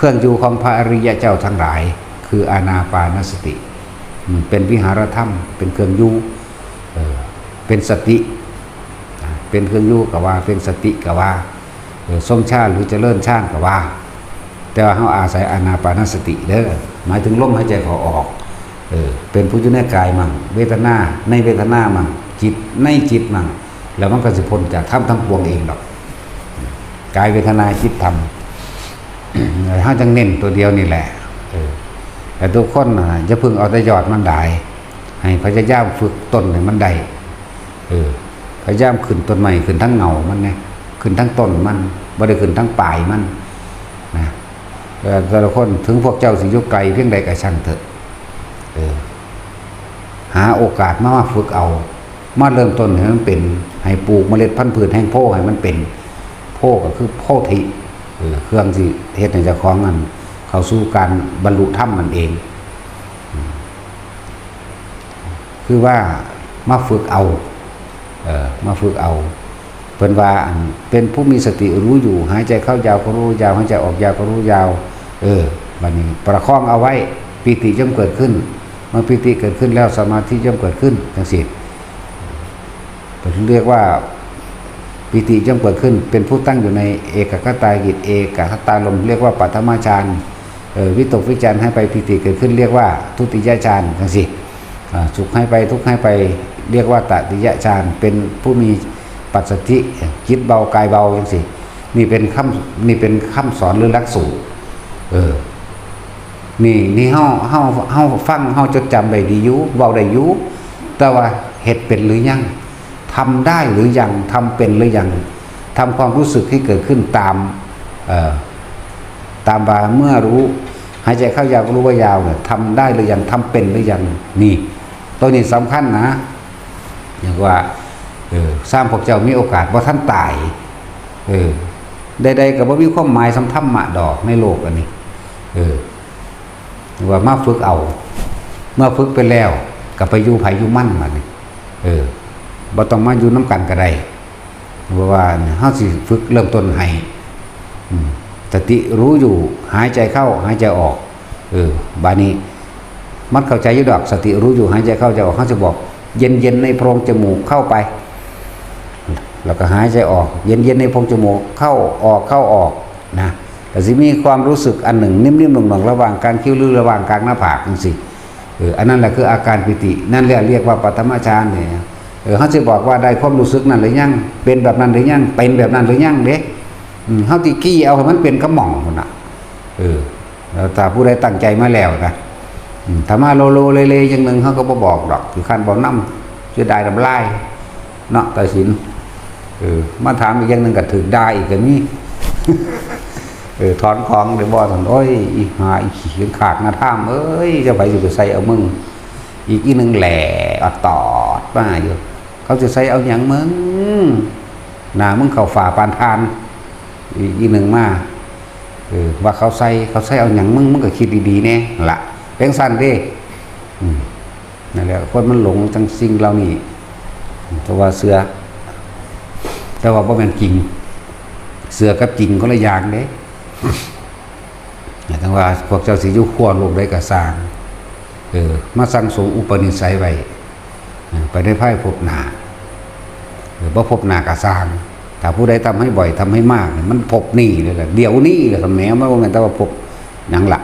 เครื่องอยู่ของพระอริยะเจ้าทั้งหลาย คืออานาปานสติ เป็นวิหารธรรม เป็นเครื่องอยู่เออเป็นสติ เป็นเครื่องอยู่กับว่า เป็นสติกับว่าเออทรงชาติหรือจเจริญชาติกับว่า แต่ว่าเขาอาศัยอานาปานสติเด้อหมายถึงลมหายใจเขาออกเออเป็นผู้อยู่ในกายมั่งเวทนาในเวทนามั่งจิตในจิตมั่งแล้วมันก็สิพ้นจากธรรมทั้งปวงเองดอกกายเวทนาจิตธรรม เขาจังเน้นตัวเดียวนี่แหละเออแต่ทุกคนน่ะจะพึ่งเอาแต่ยอดมันได้ให้พยายามฝึกต้นให้มันได้เออพยายามขึ้นต้นใหม่ขึ้นทั้งเงามันเนี่ยขึ้นทั้งต้นมันบ่ได้ขึ้นทั้งปลายมันนะแต่แต่ละคนถึงพวกเจ้าสิอยุไกลเพียงใดก็ช่างเถอะเออหาโอกาสมามาฝึกเอา มาเริ่มต้นให้มันเป็น ให้ปลูกเมล็ดพันธุ์พืชแห้งโพให้มันเป็น โพก็คือโพธิ เครื่องที่เฮ็ดให้เจ้าของมันเข้าสู่การบรรลุธรรมมันเอง คือว่ามาฝึกเอาเออมาฝึกเอาเพิ่นว่าเป็นผู้มีสติรู้อยู่ หายใจเข้ายาวก็รู้ยาวหายใจออกยาวก็รู้ยาว เออบัดนี้ประคองเอาไว้ปิติย่อมเกิดขึ้นเมื่อปิติเกิดขึ้นแล้วสมาธิย่อมเกิดขึ้นจังซี่เพิ่นเรียกว่า ปิติย่อมเกิดขึ้น เป็นผู้ตั้งอยู่ในเอกคตากิจเอกคตาลมเรียกว่าปัทมาฌานวิตกวิจารณ์ให้ไปปิติเกิดขึ้น เรียกว่าทุติยฌานจังซี่อ่าสุขให้ไปทุกข์ให้ไปเรียกว่าตติยฌานเป็นผู้มีปัจสติจิตเบากายเบาจังซี่นี่เป็นคำนี่เป็นคำสอนหรือลักสูตรเออนี่นี่เฮาเฮาเฮาฟังเฮาจดจำได้ดียูเว้าได้อยู่แต่ว่าเฮ็ดเป็นหรือยัง ทำได้หรือยังทำเป็นหรือยังทำความรู้สึกที่เกิดขึ้นตามตามว่าเมื่อรู้หายใจเข้ายาวก็รู้ว่ายาวเนี่ยทำได้หรือยังทำเป็นหรือยังนี่ตัวนี้สำคัญนะอย่างว่าออสร้างพวกเจ้ามีโอกาสว่าท่านตายเออใดๆกับว่ามีความหมายสำธรรมะดอกในโลกอันนี้เออว่ามาฝึกเอา เมื่อฝึกไปแล้วกับไปอยู่ไผอยู่มั่นมันเออ บ่ต้องมาอยู่น้ำกันก็ได้เพราะว่าเฮาสิฝึกเริ่มต้นให้สติรู้อยู่หายใจเข้าหายใจออกเออบานี้มันเข้าใจยู่ดอกสติรู้อยู่หายใจเข้าใจออกเขาจะบอก เย็นเย็นๆในโพรงจมูกเข้าไป แล้วก็หายใจออก เย็นเย็นๆในโพรงจมูกเข้าออกเข้าออกนะแต่สิมีความรู้สึกอันหนึ่ง นิ่มๆหน่วงๆระหว่างการคิ้วหรือระหว่างกลางหน้าผากจังสิเอออันนั้นแหละคืออาการปิติ นั่นแหละเรียกว่าปฐมฌานเนี่ย เออเขาจะบอกว่าได้ความรู้สึกนั้นหรือยังเป็นแบบนั้นหรือยังเป็นแบบนั้นหรือยังเด้อืมเขาตีกี้เอาให้มันเป็นกระหม่องคนน่ะ เออแล้วถ้าผู้ใดตั้งใจมาแล้วนะถ้ามาโลโลเลเลอย่างหนึ่งเขาก็บ่บอกดอกคือขั้นบอกน้ำจะได้ดำลายเนาะแต่สินเออมาถามอีกอย่างหนึ่งก็ถึงได้อีกก็มีเออถอนของเดี๋ยวบ่ถอนโอ้ยอีหาอีขี้ขากหน้าท่ามเอ้ยจะไปอยู่ไปใส่เอามึงอีกอีหนึ่งแหล่อตอดมาอยู่ เขาจะใส่เอาอย่างมึงหนามึงเข่าฝ่าปานทาน อีกหนึ่งมาเออว่าเขาใส่เขาใส่เอาอย่างมึงมึงก็คิดดีๆแน่ละเป็นสั้นเด้นั่นแหละคนมันหลงจังสิ่งเหล่านี้แต่ว่าเสือแต่ว่าบ่แม่นจริง เสือกับจริงก็ละอย่างเด้แต่ว่าพวกเจ้าสิอยู่ขั้วโลกได้ก็สร้างเออมาสั่งสมอุปนิสัยไว้ไปได้ไพ่พบหนา พระพบนากระสร้างถ้าผู้ใดทำให้บ่อยทำให้มาก มันพบนี่เลยแหละเดี๋ยวนี้เลยแม้ไม่ว่าแม้แต่ว่าพบหนังหลัก